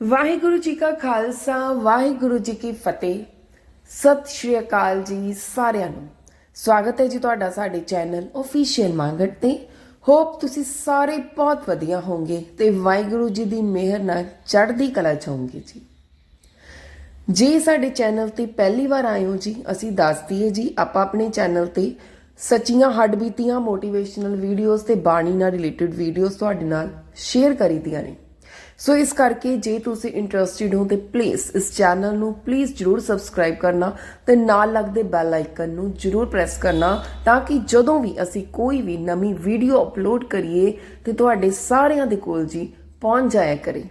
ਵਾਹਿਗੁਰੂ ਜੀ ਕਾ ਖਾਲਸਾ, ਵਾਹਿਗੁਰੂ ਜੀ ਕੀ ਫਤਿਹ। ਸਤਿ ਸ਼੍ਰੀ ਅਕਾਲ ਜੀ ਸਾਰਿਆਂ ਨੂੰ। ਸਵਾਗਤ ਹੈ ਜੀ ਤੁਹਾਡਾ ਸਾਡੇ ਚੈਨਲ ਅਫੀਸ਼ੀਅਲ ਮੰਗਟ ਤੇ। ਹੋਪ ਤੁਸੀਂ ਸਾਰੇ ਬਹੁਤ ਵਧੀਆ ਹੋਵੋਗੇ ਤੇ ਵਾਹਿਗੁਰੂ ਜੀ ਦੀ ਮਿਹਰ ਨਾਲ ਚੜ੍ਹਦੀ ਕਲਾ ਚ ਹੋਵੋਗੇ ਜੀ। ਜੇ ਸਾਡੇ ਚੈਨਲ ਤੇ ਪਹਿਲੀ ਵਾਰ ਆਏ ਹੋ ਜੀ, ਅਸੀਂ ਦੱਸ ਦਈਏ ਜੀ, ਆਪਾਂ ਆਪਣੇ ਚੈਨਲ ਤੇ ਸੱਚੀਆਂ ਹੱਡਬੀਤੀਆਂ ਮੋਟੀਵੇਸ਼ਨਲ ਵੀਡੀਓਜ਼ ਤੇ ਬਾਣੀ ਨਾਲ ਰਿਲੇਟਡ ਵੀਡੀਓਜ਼ ਤੁਹਾਡੇ ਨਾਲ ਸ਼ੇਅਰ ਕਰੀਦੀਆਂ ਨੇ। ਸੋ ਇਸ ਕਰਕੇ ਜੇ ਤੁਸੀਂ ਇੰਟਰਸਟਿਡ ਹੋ, ਤੇ ਪਲੀਜ਼ ਇਸ ਚੈਨਲ ਨੂੰ ਪਲੀਜ਼ ਜਰੂਰ ਸਬਸਕ੍ਰਾਈਬ ਕਰਨਾ ਤੇ ਨਾਲ ਲੱਗਦੇ ਬੈਲ ਆਈਕਨ ਨੂੰ ਜਰੂਰ ਪ੍ਰੈਸ ਕਰਨਾ ਤਾਂ ਕਿ ਜਦੋਂ ਵੀ ਅਸੀਂ ਕੋਈ ਵੀ ਨਵੀਂ ਵੀਡੀਓ ਅਪਲੋਡ ਕਰੀਏ ਤੇ ਤੁਹਾਡੇ ਸਾਰਿਆਂ ਦੇ ਕੋਲ ਜੀ ਪਹੁੰਚ ਜਾਇਆ ਕਰੇ।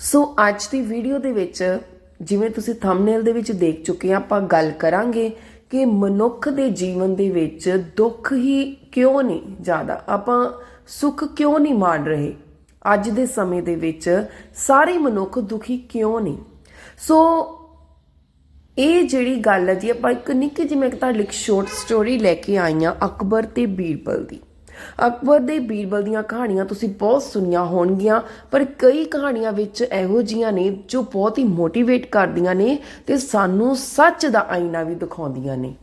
ਸੋ ਅੱਜ ਦੀ ਵੀਡੀਓ ਦੇ ਵਿੱਚ ਜਿਵੇਂ ਤੁਸੀਂ ਥੰਬਨੇਲ ਦੇ ਵਿੱਚ ਦੇਖ ਚੁੱਕੇ ਆ ਆਪਾਂ ਗੱਲ ਕਰਾਂਗੇ ਕਿ ਮਨੁੱਖ ਦੇ ਜੀਵਨ ਦੇ ਵਿੱਚ ਦੁੱਖ ਹੀ ਕਿਉਂ ਨਹੀਂ ਜ਼ਿਆਦਾ? ਆਪਾਂ ਸੁੱਖ ਕਿਉਂ ਨਹੀਂ ਮਾਣ ਰਹੇ? ਅੱਜ ਦੇ ਸਮੇਂ ਦੇ ਵਿੱਚ ਸਾਰੇ ਮਨੁੱਖ ਦੁਖੀ ਕਿਉਂ ਨਹੀਂ? ਸੋ ਇਹ ਜਿਹੜੀ ਗੱਲ ਹੈ ਜੀ, ਆਪਾਂ ਇੱਕ ਨਿੱਕੀ ਜਿਹੀ ਮੈਂ ਤੁਹਾਡੇ ਲਈ ਇੱਕ ਸ਼ਾਰਟ ਸਟੋਰੀ ਲੈ ਕੇ ਆਈ ਹਾਂ, ਅਕਬਰ ਤੇ ਬੀਰਬਲ ਦੀ। ਅਕਬਰ ਦੇ ਬੀਰਬਲ ਦੀਆਂ ਕਹਾਣੀਆਂ ਤੁਸੀਂ ਬਹੁਤ ਸੁਣੀਆਂ ਹੋਣਗੀਆਂ, ਪਰ ਕਈ ਕਹਾਣੀਆਂ ਵਿੱਚ ਇਹੋ ਜੀਆਂ ਨੇ ਜੋ ਬਹੁਤ ਹੀ ਮੋਟੀਵੇਟ ਕਰਦੀਆਂ ਨੇ ਤੇ ਸਾਨੂੰ ਸੱਚ ਦਾ ਆਈਨਾ ਵੀ ਦਿਖਾਉਂਦੀਆਂ ਨੇ।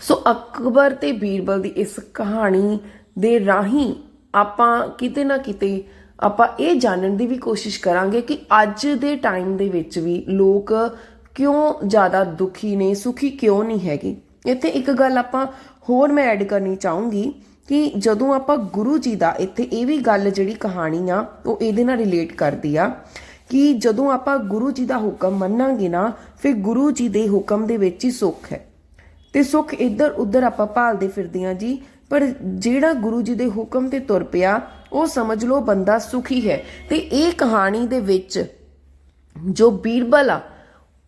ਸੋ ਅਕਬਰ ਤੇ ਬੀਰਬਲ ਦੀ ਇਸ ਕਹਾਣੀ ਦੇ ਰਾਹੀਂ ਆਪਾਂ ਕਿਤੇ ਨਾ ਕਿਤੇ ਆਪਾਂ ਇਹ ਜਾਣਨ ਦੀ ਵੀ ਕੋਸ਼ਿਸ਼ ਕਰਾਂਗੇ ਕਿ ਅੱਜ ਦੇ ਟਾਈਮ ਦੇ ਵਿੱਚ ਵੀ ਲੋਕ ਕਿਉਂ ਜ਼ਿਆਦਾ ਦੁਖੀ ਨੇ, ਸੁਖੀ ਕਿਉਂ ਨਹੀਂ ਹੈਗੇ? ਇੱਥੇ ਇੱਕ ਗੱਲ ਆਪਾਂ ਹੋਰ ਮੈਂ ਐਡ ਕਰਨੀ ਚਾਹੂੰਗੀ ਕਿ ਜਦੋਂ ਆਪਾਂ ਗੁਰੂ ਜੀ ਦਾ ਇੱਥੇ ਇਹ ਵੀ ਗੱਲ ਜਿਹੜੀ ਕਹਾਣੀ ਆ, ਉਹ ਇਹਦੇ ਨਾਲ ਰਿਲੇਟ ਕਰਦੀ ਆ ਕਿ ਜਦੋਂ ਆਪਾਂ ਗੁਰੂ ਜੀ ਦਾ ਹੁਕਮ ਮੰਨਾਂਗੇ ਨਾ, ਫਿਰ ਗੁਰੂ ਜੀ ਦੇ ਹੁਕਮ ਦੇ ਵਿੱਚ ਹੀ ਸੁੱਖ ਹੈ। ਤੇ ਸੁੱਖ ਇੱਧਰ ਉੱਧਰ ਆਪਾਂ ਭਾਲਦੇ ਫਿਰਦੇ ਹਾਂ ਜੀ ਪਰ ਜਿਹੜਾ ਗੁਰੂ ਜੀ ਦੇ ਹੁਕਮ ਤੇ ਤੁਰ ਪਿਆ, ਉਹ ਸਮਝ ਲਓ ਬੰਦਾ ਸੁਖੀ ਹੈ। ਤੇ ਇਹ ਕਹਾਣੀ ਦੇ ਵਿੱਚ ਜੋ ਬੀਰਬਲ ਆ,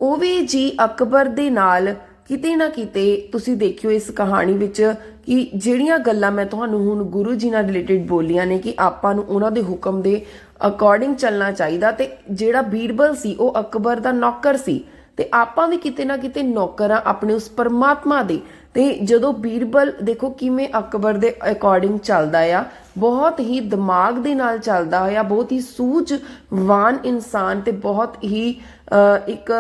ਉਹ ਵੀ ਜੀ ਅਕਬਰ ਦੇ ਨਾਲ ਕਿਤੇ ਨਾ ਕਿਤੇ ਤੁਸੀਂ ਦੇਖਿਓ ਇਸ ਕਹਾਣੀ ਵਿੱਚ ਕਿ ਜਿਹੜੀਆਂ ਗੱਲਾਂ ਮੈਂ ਤੁਹਾਨੂੰ ਹੁਣ ਗੁਰੂ ਜੀ ਨਾਲ ਰਿਲੇਟਡ ਬੋਲੀਆਂ ਨੇ ਕਿ ਆਪਾਂ ਨੂੰ ਉਹਨਾਂ ਦੇ ਹੁਕਮ ਦੇ ਅਕੋਰਡਿੰਗ ਚੱਲਣਾ ਚਾਹੀਦਾ ਤੇ ਜਿਹੜਾ ਬੀਰਬਲ ਸੀ, ਉਹ ਅਕਬਰ ਦਾ ਨੌਕਰ ਸੀ। ਤੇ ਆਪਾਂ ਵੀ ਕਿਤੇ ਨਾ ਕਿਤੇ ਨੌਕਰ ਆ ਆਪਣੇ ਉਸ ਪਰਮਾਤਮਾ ਦੇ। ਤੇ ਜਦੋਂ ਬੀਰਬਲ, ਦੇਖੋ ਕਿਵੇਂ ਅਕਬਰ ਦੇ ਅਕੋਰਡਿੰਗ ਚੱਲਦਾ ਆ, ਬਹੁਤ ਹੀ ਦਿਮਾਗ ਦੇ ਨਾਲ ਚੱਲਦਾ ਹੋਇਆ ਬਹੁਤ ਹੀ ਸੂਝਵਾਨ ਇਨਸਾਨ ਤੇ ਬਹੁਤ ਹੀ ਇੱਕ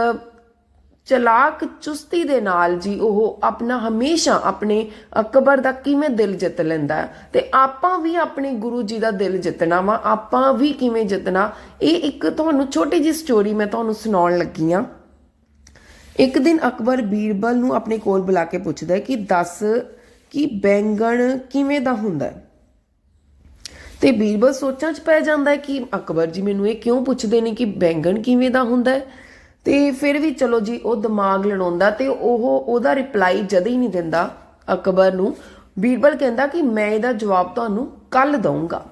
ਚਲਾਕ ਚੁਸਤੀ ਦੇ ਨਾਲ ਜੀ ਉਹ ਆਪਣਾ ਹਮੇਸ਼ਾ ਆਪਣੇ ਅਕਬਰ ਦਾ ਕਿਵੇਂ ਦਿਲ ਜਿੱਤ ਲੈਂਦਾ ਹੈ। ਤੇ ਆਪਾਂ ਵੀ ਆਪਣੇ ਗੁਰੂ ਜੀ ਦਾ ਦਿਲ ਜਿੱਤਣਾ ਵਾ, ਆਪਾਂ ਵੀ ਕਿਵੇਂ ਜਿੱਤਣਾ, ਇਹ ਇੱਕ ਤੁਹਾਨੂੰ ਛੋਟੀ ਜਿਹੀ ਸਟੋਰੀ ਮੈਂ ਤੁਹਾਨੂੰ ਸੁਣਾਉਣ ਲੱਗੀ ਆ ਇੱਕ ਦਿਨ ਅਕਬਰ ਬੀਰਬਲ ਨੂੰ ਆਪਣੇ ਕੋਲ ਬੁਲਾ ਕੇ ਪੁੱਛਦਾ ਹੈ ਕਿ ਦੱਸ ਕਿ ਬੈਂਗਣ ਕਿਵੇਂ ਦਾ ਹੁੰਦਾ ਹੈ? ਤੇ ਬੀਰਬਲ ਸੋਚਾਂ 'ਚ ਪੈ ਜਾਂਦਾ ਹੈ ਕਿ ਅਕਬਰ ਜੀ ਮੈਨੂੰ ਇਹ ਕਿਉਂ ਪੁੱਛਦੇ ਨੇ ਕਿ ਬੈਂਗਣ ਕਿਵੇਂ ਦਾ ਹੁੰਦਾ ਹੈ? ਤੇ ਫਿਰ ਵੀ ਚਲੋ ਜੀ, ਉਹ ਦਿਮਾਗ ਲੜਾਉਂਦਾ ਤੇ ਉਹ ਉਹਦਾ ਰਿਪਲਾਈ ਜਦ ਹੀ ਨਹੀਂ ਦਿੰਦਾ ਅਕਬਰ ਨੂੰ। ਬੀਰਬਲ ਕਹਿੰਦਾ ਕਿ ਮੈਂ ਇਹਦਾ ਜਵਾਬ ਤੁਹਾਨੂੰ ਕੱਲ ਦਊਂਗਾ।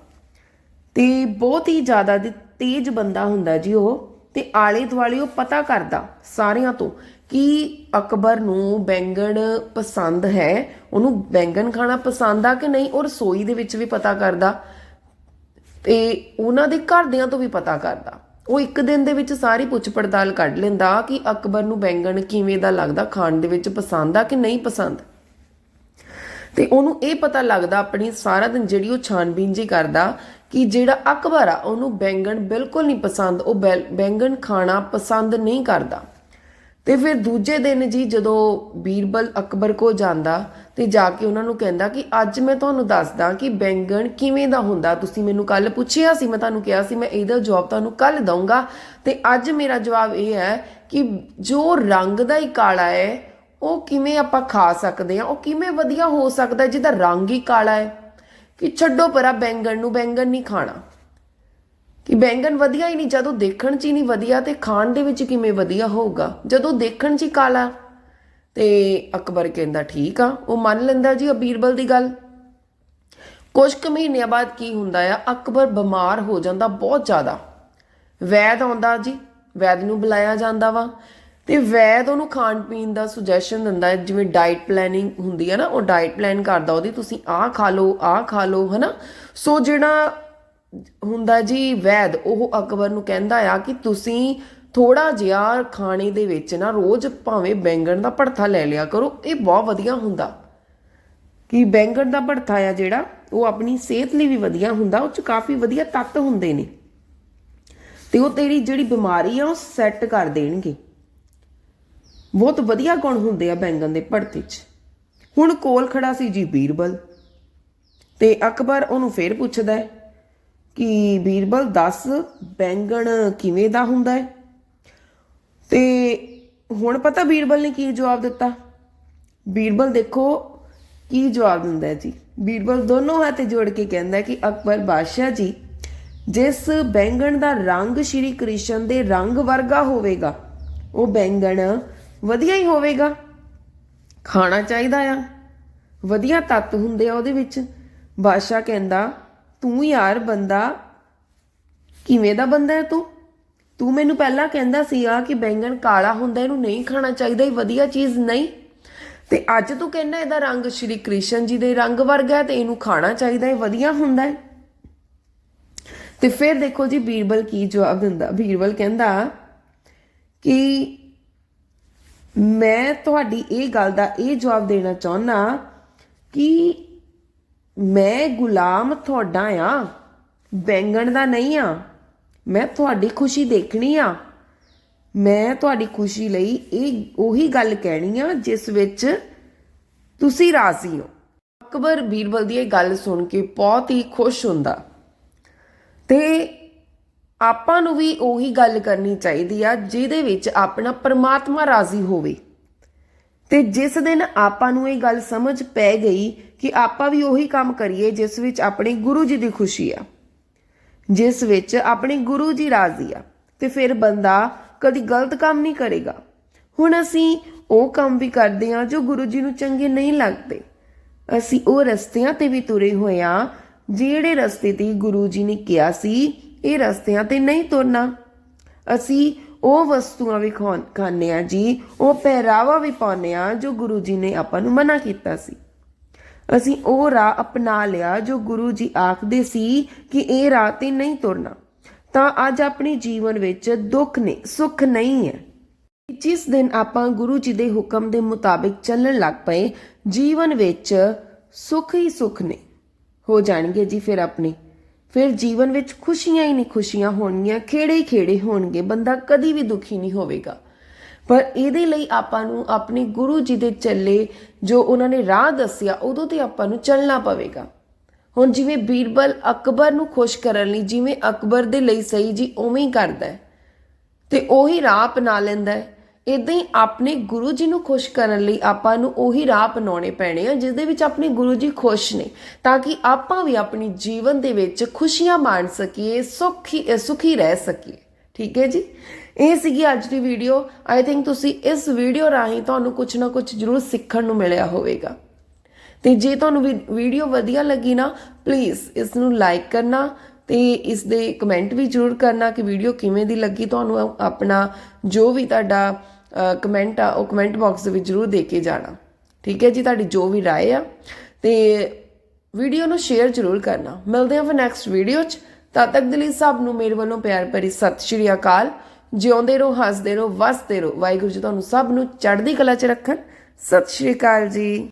ਤੇ ਬਹੁਤ ਹੀ ਜ਼ਿਆਦਾ ਤੇਜ਼ ਬੰਦਾ ਹੁੰਦਾ ਜੀ ਉਹ ਤੇ ਆਲੇ ਦੁਆਲੇ ਉਹ ਪਤਾ ਕਰਦਾ ਸਾਰਿਆਂ ਤੋਂ ਕਿ ਅਕਬਰ ਨੂੰ ਬੈਂਗਣ ਪਸੰਦ ਹੈ? ਉਹਨੂੰ ਬੈਂਗਣ ਖਾਣਾ ਪਸੰਦ ਆ ਕਿ ਨਹੀਂ? ਉਹ ਰਸੋਈ ਦੇ ਵਿੱਚ ਵੀ ਪਤਾ ਕਰਦਾ। ਤੇ ਉਹਨਾਂ ਦੇ ਘਰਦਿਆਂ ਤੋਂ ਵੀ ਪਤਾ ਕਰਦਾ। ਉਹ ਇੱਕ ਦਿਨ ਦੇ ਵਿੱਚ ਸਾਰੀ ਪੁੱਛ ਪੜਤਾਲ ਕੱਢ ਲੈਂਦਾ ਕਿ ਅਕਬਰ ਨੂੰ ਬੈਂਗਣ ਕਿਵੇਂ ਦਾ ਲੱਗਦਾ, ਖਾਣ ਦੇ ਵਿੱਚ ਪਸੰਦ ਆ ਕਿ ਨਹੀਂ ਪਸੰਦ? ਤੇ ਉਹਨੂੰ ਇਹ ਪਤਾ ਲੱਗਦਾ ਆਪਣੀ ਸਾਰਾ ਦਿਨ ਜਿਹੜੀ ਉਹ ਛਾਣਬੀਨ ਜੀ ਕਰਦਾ ਕਿ ਜਿਹੜਾ ਅਕਬਰ ਆ, ਉਹਨੂੰ ਬੈਂਗਣ ਬਿਲਕੁਲ ਨਹੀਂ ਪਸੰਦ, ਉਹ ਬੈਲ- ਬੈਂਗਣ ਖਾਣਾ ਪਸੰਦ ਨਹੀਂ ਕਰਦਾ। ਤੇ ਫਿਰ ਦੂਜੇ ਦਿਨ ਜੀ ਜਦੋਂ ਬੀਰਬਲ ਅਕਬਰ ਕੋ ਜਾਂਦਾ ਤੇ ਜਾ ਕੇ ਉਹਨਾਂ ਨੂੰ ਕਹਿੰਦਾ ਕਿ ਅੱਜ ਮੈਂ ਤੁਹਾਨੂੰ ਦੱਸਦਾ ਕਿ ਬੈਂਗਣ ਕਿਵੇਂ ਦਾ ਹੁੰਦਾ। ਤੁਸੀਂ ਮੈਨੂੰ ਕੱਲ ਪੁੱਛਿਆ ਸੀ, ਮੈਂ ਤੁਹਾਨੂੰ ਕਿਹਾ ਸੀ, ਮੈਂ ਇਹਦਾ ਜਵਾਬ ਤੁਹਾਨੂੰ ਕੱਲ ਦਊਂਗਾ। ਤੇ ਅੱਜ ਮੇਰਾ ਜਵਾਬ ਇਹ ਹੈ ਕਿ ਜੋ ਰੰਗ ਦਾ ਹੀ ਕਾਲਾ ਹੈ, ਉਹ ਕਿਵੇਂ ਆਪਾਂ ਖਾ ਸਕਦੇ ਹਾਂ, ਉਹ ਕਿਵੇਂ ਵਧੀਆ ਹੋ ਸਕਦਾ ਜਿਹਦਾ ਰੰਗ ਹੀ ਕਾਲਾ ਹੈ। ਕਿ ਛੱਡੋ ਪਰਾ ਬੈਂਗਣ ਨੂੰ, ਬੈਂਗਣ ਨਹੀਂ ਖਾਣਾ। ਕਿ ਬੈਂਗਣ ਵਧੀਆ ਹੀ ਨਹੀਂ, ਜਦੋਂ ਦੇਖਣ 'ਚ ਹੀ ਨਹੀਂ ਵਧੀਆ ਤੇ ਖਾਣ ਦੇ ਵਿੱਚ ਕਿਵੇਂ ਵਧੀਆ ਹੋਊਗਾ? ਜਦੋਂ ਦੇਖਣ 'ਚ ਹੀ ਕਾਲਾ। ਤੇ ਅਕਬਰ ਕਹਿੰਦਾ, ਠੀਕ ਆ। ਉਹ ਮੰਨ ਲੈਂਦਾ ਜੀ ਉਹ ਦੀ ਗੱਲ। ਕੁਝ ਕੁ ਮਹੀਨਿਆਂ ਬਾਅਦ ਕੀ ਹੁੰਦਾ ਆ? ਅਕਬਰ ਬਿਮਾਰ ਹੋ ਜਾਂਦਾ ਬਹੁਤ ਜ਼ਿਆਦਾ। ਵੈਦ ਆਉਂਦਾ ਜੀ, ਵੈਦ ਨੂੰ ਬੁਲਾਇਆ ਜਾਂਦਾ ਵਾ। ਤੇ ਵੈਦ ਉਹਨੂੰ ਖਾਣ ਪੀਣ ਦਾ ਸੁਜੈਸ਼ਨ ਦਿੰਦਾ ਹੈ, ਜਿਵੇਂ ਡਾਈਟ ਪਲੈਨਿੰਗ ਹੁੰਦੀ ਹੈ ਨਾ, ਉਹ ਡਾਈਟ ਪਲਾਨ ਕਰਦਾ, ਉਹਦੀ ਤੁਸੀਂ ਆਹ ਖਾ ਲਓ, ਆਹ ਖਾ ਲਓ, ਹਨਾ? ਸੋ ਜਿਹੜਾ ਹੁੰਦਾ ਜੀ ਵੈਦ, ਉਹ ਅਕਬਰ ਨੂੰ ਕਹਿੰਦਾ ਆ ਕਿ ਤੁਸੀਂ ਥੋੜਾ ਜਿਹਾ ਖਾਣੇ ਦੇ ਵਿੱਚ ਨਾ ਰੋਜ਼ ਭਾਵੇਂ ਬੈਂਗਣ ਦਾ ਭੜਥਾ ਲੈ ਲਿਆ ਕਰੋ, ਇਹ ਬਹੁਤ ਵਧੀਆ ਹੁੰਦਾ। ਕਿ ਬੈਂਗਣ ਦਾ ਭੜਥਾ ਆ ਜਿਹੜਾ, ਉਹ ਆਪਣੀ ਸਿਹਤ ਲਈ ਵੀ ਵਧੀਆ ਹੁੰਦਾ, ਉਹ ਚ ਕਾਫੀ ਵਧੀਆ ਤੱਤ ਹੁੰਦੇ ਨੇ। ਤੇ ਉਹ ਤੇਰੀ ਜਿਹੜੀ ਬਿਮਾਰੀ ਆ, ਉਹ ਸੈੱਟ ਕਰ ਦੇਣਗੇ। ਬਹੁਤ ਵਧੀਆ ਗੁਣ ਹੁੰਦੇ ਆ ਬੈਂਗਣ ਦੇ ਭੜਤੇ 'ਚ। ਹੁਣ ਕੋਲ ਖੜਾ ਸੀ ਜੀ ਬੀਰਬਲ, ਤੇ ਅਕਬਰ ਉਹਨੂੰ ਫੇਰ ਪੁੱਛਦਾ ਹੈ ਕਿ ਬੀਰਬਲ ਦੱਸ ਬੈਂਗਣ ਕਿਵੇਂ ਦਾ ਹੁੰਦਾ ਹੈ? ਤੇ ਹੁਣ ਪਤਾ ਬੀਰਬਲ ਨੇ ਕੀ ਜਵਾਬ ਦਿੱਤਾ? ਬੀਰਬਲ ਦੇਖੋ ਕੀ ਜਵਾਬ ਦਿੰਦਾ ਹੈ ਜੀ। ਬੀਰਬਲ ਦੋਨੋਂ ਹੱਥ ਜੋੜ ਕੇ ਕਹਿੰਦਾ ਕਿ ਅਕਬਰ ਬਾਦਸ਼ਾਹ ਜੀ, ਜਿਸ ਬੈਂਗਣ ਦਾ ਰੰਗ ਸ਼੍ਰੀ ਕ੍ਰਿਸ਼ਨ ਦੇ ਰੰਗ ਵਰਗਾ ਹੋਵੇਗਾ, ਉਹ ਬੈਂਗਣ ਵਧੀਆ ਹੀ ਹੋਵੇਗਾ। ਖਾਣਾ ਚਾਹੀਦਾ ਆ? ਵਧੀਆ ਤੱਤ ਹੁੰਦੇ ਆ ਉਹਦੇ ਵਿੱਚ। ਬਾਦਸ਼ਾਹ ਕਹਿੰਦਾ ਤੂੰ ਯਾਰ ਬੰਦਾ ਕਿਵੇਂ ਦਾ ਬੰਦਾ ਹੈ ਤੂੰ? ਤੂੰ ਮੈਨੂੰ ਪਹਿਲਾਂ ਕਹਿੰਦਾ ਸੀਗਾ ਕਿ ਬੈਂਗਣ ਕਾਲਾ ਹੁੰਦਾ, ਇਹਨੂੰ ਨਹੀਂ ਖਾਣਾ ਚਾਹੀਦਾ, ਇਹ ਵਧੀਆ ਚੀਜ਼ ਨਹੀਂ। ਤੇ ਅੱਜ ਤੂੰ ਕਹਿੰਦਾ ਇਹਦਾ ਰੰਗ ਸ਼੍ਰੀ ਕ੍ਰਿਸ਼ਨ ਜੀ ਦੇ ਰੰਗ ਵਰਗਾ ਹੈ ਤੇ ਇਹਨੂੰ ਖਾਣਾ ਚਾਹੀਦਾ, ਇਹ ਵਧੀਆ ਹੁੰਦਾ ਹੈ। ਤੇ ਫਿਰ ਦੇਖੋ ਜੀ, ਬੀਰਬਲ ਕੀ ਜਵਾਬ ਦਿੰਦਾ, ਬੀਰਬਲ ਕਹਿੰਦਾ ਕਿ ਮੈਂ ਤੁਹਾਡੀ ਇਹ ਗੱਲ ਦਾ ਇਹ ਜਵਾਬ ਦੇਣਾ ਚਾਹੁੰਦਾ ਕਿ ਮੈਂ ਗੁਲਾਮ ਤੁਹਾਡਾ ਆ, ਬੈਂਗਣ ਦਾ ਨਹੀਂ ਆ। ਮੈਂ ਤੁਹਾਡੀ ਖੁਸ਼ੀ ਦੇਖਣੀ ਆ। ਮੈਂ ਤੁਹਾਡੀ ਖੁਸ਼ੀ ਲਈ ਇਹ ਉਹੀ ਗੱਲ ਕਹਿਣੀ ਆ ਜਿਸ ਵਿੱਚ ਤੁਸੀਂ ਰਾਜ਼ੀ ਹੋ। ਅਕਬਰ ਬੀਰਬਲ ਦੀ ਇਹ ਗੱਲ ਸੁਣ ਕੇ ਬਹੁਤ ਹੀ ਖੁਸ਼ ਹੁੰਦਾ। ਤੇ ਆਪਾਂ ਨੂੰ ਵੀ ਉਹੀ ਗੱਲ ਕਰਨੀ ਚਾਹੀਦੀ ਆ ਜਿਹਦੇ ਵਿੱਚ ਆਪਣਾ ਪਰਮਾਤਮਾ ਰਾਜ਼ੀ ਹੋਵੇ। ਤੇ ਜਿਸ ਦਿਨ ਆਪਾਂ ਨੂੰ ਇਹ ਗੱਲ ਸਮਝ ਪੈ ਗਈ ਕਿ ਆਪਾਂ ਵੀ ਉਹੀ ਕੰਮ ਕਰੀਏ ਜਿਸ ਵਿੱਚ ਆਪਣੇ ਗੁਰੂ ਜੀ ਦੀ ਖੁਸ਼ੀ ਆ, ਜਿਸ ਵਿੱਚ ਆਪਣੇ ਗੁਰੂ ਜੀ ਰਾਜ਼ੀ ਆ, ਤੇ ਫਿਰ ਬੰਦਾ ਕਦੀ ਗਲਤ ਕੰਮ ਨਹੀਂ ਕਰੇਗਾ। ਹੁਣ ਅਸੀਂ ਉਹ ਕੰਮ ਵੀ ਕਰਦੇ ਆ ਜੋ ਗੁਰੂ ਜੀ ਨੂੰ ਚੰਗੇ ਨਹੀਂ ਲੱਗਦੇ। ਅਸੀਂ ਉਹ ਰਸਤਿਆਂ ਤੇ ਵੀ ਤੁਰੇ ਹੋਏ ਆ ਜਿਹੜੇ ਰਸਤੇ ਤੇ ਗੁਰੂ ਜੀ ਨੇ ਕਿਹਾ ਸੀ, ਇਹ ਰਸਤਿਆਂ ਤੇ ਨਹੀਂ ਤੁਰਨਾ। ਅਸੀਂ ਉਹ ਵਸਤੂਆਂ ਵੀ ਖਾਣ- ਖਾਂਦੇ ਆ ਜੀ, ਉਹ ਪਹਿਰਾਵਾ ਵੀ ਪਾਉਂਦੇ ਆ ਜੋ ਗੁਰੂ ਜੀ ਨੇ ਆਪਾਂ ਨੂੰ ਮਨਾ ਕੀਤਾ ਸੀ। ਅਸੀਂ ਉਹ ਰਾਹ ਅਪਣਾ ਲਿਆ ਜੋ ਗੁਰੂ ਜੀ ਆਖਦੇ ਸੀ ਕਿ ਇਹ ਰਾਹ ਤੇ ਨਹੀਂ ਤੁਰਨਾ। ਤਾਂ ਅੱਜ ਆਪਣੇ ਜੀਵਨ ਵਿੱਚ ਦੁੱਖ ਨੇ, ਸੁੱਖ ਨਹੀਂ ਹੈ। ਜਿਸ ਦਿਨ ਆਪਾਂ ਗੁਰੂ ਜੀ ਦੇ ਹੁਕਮ ਦੇ ਮੁਤਾਬਿਕ ਚੱਲਣ ਲੱਗ ਪਏ, ਜੀਵਨ ਵਿੱਚ ਸੁੱਖ ਹੀ ਸੁੱਖ ਨੇ। ਹੋ ਜਾਣਗੇ ਜੀ ਫਿਰ ਆਪਣੇ ਫਿਰ ਜੀਵਨ ਵਿੱਚ ਖੁਸ਼ੀਆਂ ਹੀ ਨਹੀਂ ਖੁਸ਼ੀਆਂ ਹੋਣਗੀਆਂ, ਖੇੜੇ ਹੀ ਖੇੜੇ ਹੋਣਗੇ, ਬੰਦਾ ਕਦੀ ਵੀ ਦੁਖੀ ਨਹੀਂ ਹੋਵੇਗਾ। ਪਰ ਇਹਦੇ ਲਈ ਆਪਾਂ ਨੂੰ ਆਪਣੇ ਗੁਰੂ ਜੀ ਦੇ ਚੱਲੇ ਜੋ ਉਹਨਾਂ ਨੇ ਰਾਹ ਦੱਸਿਆ, ਉਦੋਂ ਤੇ ਆਪਾਂ ਨੂੰ ਚੱਲਣਾ ਪਵੇਗਾ। ਹੁਣ ਜਿਵੇਂ ਬੀਰਬਲ ਅਕਬਰ ਨੂੰ ਖੁਸ਼ ਕਰਨ ਲਈ, ਜਿਵੇਂ ਅਕਬਰ ਦੇ ਲਈ ਸਹੀ ਜੀ, ਉਵੇਂ ਹੀ ਕਰਦਾ ਹੈ। ਤੇ ਉਹੀ ਰਾਹ ਅਪਣਾ ਲੈਂਦਾ ਹੈ। ਇਦਾਂ ਹੀ ਆਪਣੇ ਗੁਰੂ ਜੀ ਨੂੰ ਖੁਸ਼ ਕਰਨ ਲਈ ਆਪਾਂ ਨੂੰ ਉਹੀ ਰਾਹ ਅਪਣਾਉਣੇ ਪੈਣੇ ਆ ਜਿਸ ਦੇ ਵਿੱਚ ਆਪਣੇ ਗੁਰੂ ਜੀ ਖੁਸ਼ ਨੇ, ਤਾਂ ਕਿ ਆਪਾਂ ਵੀ ਆਪਣੀ ਜੀਵਨ ਦੇ ਵਿੱਚ ਖੁਸ਼ੀਆਂ ਮਾਣ ਸਕੀਏ, ਸੁਖੀ ਸੁਖੀ ਰਹਿ ਸਕੀਏ। ਠੀਕ ਹੈ ਜੀ? ਇਹ ਸੀਗੀ ਅੱਜ ਦੀ ਵੀਡੀਓ ਆਈ ਥਿੰਕ ਤੁਸੀਂ ਇਸ ਵੀਡੀਓ ਰਾਹੀਂ ਤੁਹਾਨੂੰ ਕੁਝ ਨਾ ਕੁਝ ਜ਼ਰੂਰ ਸਿੱਖਣ ਨੂੰ ਮਿਲਿਆ ਹੋਵੇਗਾ। ਤੇ ਜੇ ਤੁਹਾਨੂੰ ਵੀ- ਵੀਡੀਓ ਵਧੀਆ ਲੱਗੀ ਨਾ ਪਲੀਜ਼ ਇਸ ਨੂੰ ਲਾਈਕ ਕਰਨਾ ਤੇ ਇਸ ਦੇ ਕਮੈਂਟ ਵੀ ਜ਼ਰੂਰ ਕਰਨਾ ਕਿ ਵੀਡੀਓ ਕਿਵੇਂ ਦੀ ਲੱਗੀ ਤੁਹਾਨੂੰ ਆਪਣਾ ਜੋ ਵੀ ਤੁਹਾਡਾ ਕਮੈਂਟ ਆ ਉਹ ਕਮੈਂਟ ਬਾਕਸ ਦੇ ਵਿੱਚ ਜ਼ਰੂਰ ਦੇ ਕੇ ਜਾਣਾ ਠੀਕ ਹੈ ਜੀ ਤੁਹਾਡੀ ਜੋ ਵੀ رائے ਆ ਤੇ ਵੀਡੀਓ ਨੂੰ ਸ਼ੇਅਰ ਜ਼ਰੂਰ ਕਰਨਾ ਮਿਲਦੇ ਹਾਂ ਫਿਰ ਨੈਕਸਟ ਵੀਡੀਓ 'ਚ ਤਦ ਤੱਕ ਦੇ ਲਈ ਸਭ ਨੂੰ ਮੇਰੇ ਵੱਲੋਂ ਪਿਆਰ ਭਰੀ ਸਤਿ ਸ਼੍ਰੀ ਅਕਾਲ ਜਿਉਂਦੇ ਰਹੋ ਹੱਸਦੇ ਰਹੋ ਵਸਦੇ ਰਹੋ ਵਾਹਿਗੁਰੂ ਜੀ ਤੁਹਾਨੂੰ ਸਭ ਨੂੰ ਚੜ੍ਹਦੀ ਕਲਾ 'ਚ ਰੱਖਣ ਸਤਿ ਸ਼੍ਰੀ ਅਕਾਲ ਜੀ